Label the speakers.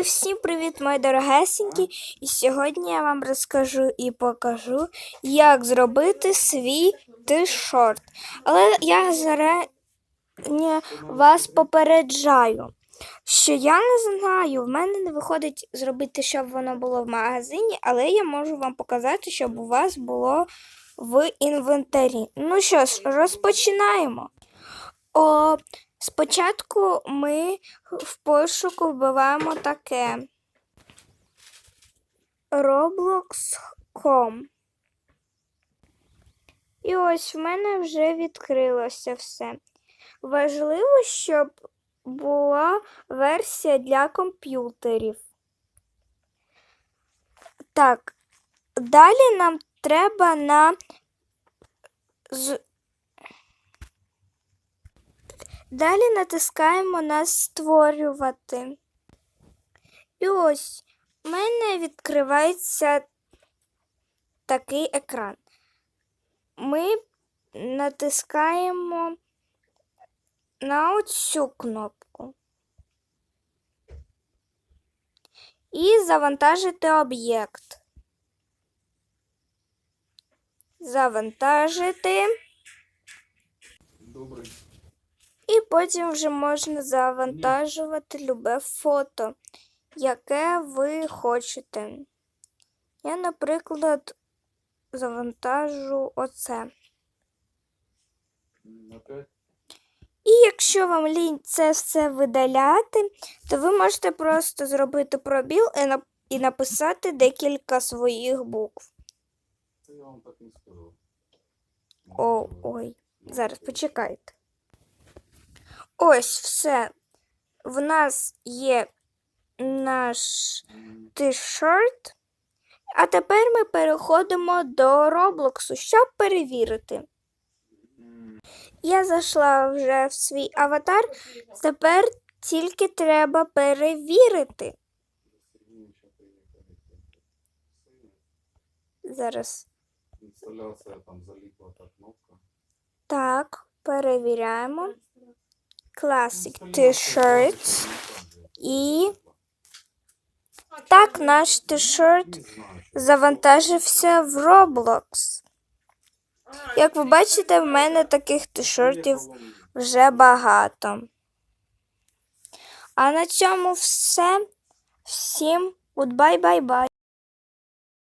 Speaker 1: І всім привіт, мої дорогесенькі! І сьогодні я вам розкажу і покажу, як зробити свій тишорт. Але я зарані вас попереджаю, що я не знаю, в мене не виходить зробити, щоб воно було в магазині, але я можу вам показати, щоб у вас було в інвентарі. Ну що ж, розпочинаємо. О, спочатку ми в пошуку вбиваємо таке. Roblox.com. І ось в мене вже відкрилося все. Важливо, щоб була версія для комп'ютерів. Так, далі нам треба на з... Далі натискаємо на створювати. І ось у мене відкривається такий екран. Ми натискаємо на оцю кнопку. І завантажити об'єкт. Завантажити.
Speaker 2: Добрий.
Speaker 1: І потім вже можна завантажувати любе фото, яке ви хочете. Я, наприклад, завантажу оце. І якщо вам лінь це все видаляти, то ви можете просто зробити пробіл і, нап- і написати декілька своїх букв.
Speaker 2: Це я вам так не скажу.
Speaker 1: О, ой, зараз почекайте. Ось все. В нас є наш тишорт. А тепер ми переходимо до Роблоксу, щоб перевірити. Я зайшла вже в свій аватар. Тепер тільки треба перевірити. Зараз.
Speaker 2: Інсталяція там заліпла та кнопка.
Speaker 1: Так, перевіряємо. Classic T-shirt. І так наш
Speaker 2: що
Speaker 1: завантажився в Roblox. Як ви бачите, в мене таких
Speaker 2: Приїхало
Speaker 1: вже багато. А на цьому все. Всім goodbye, bye bye.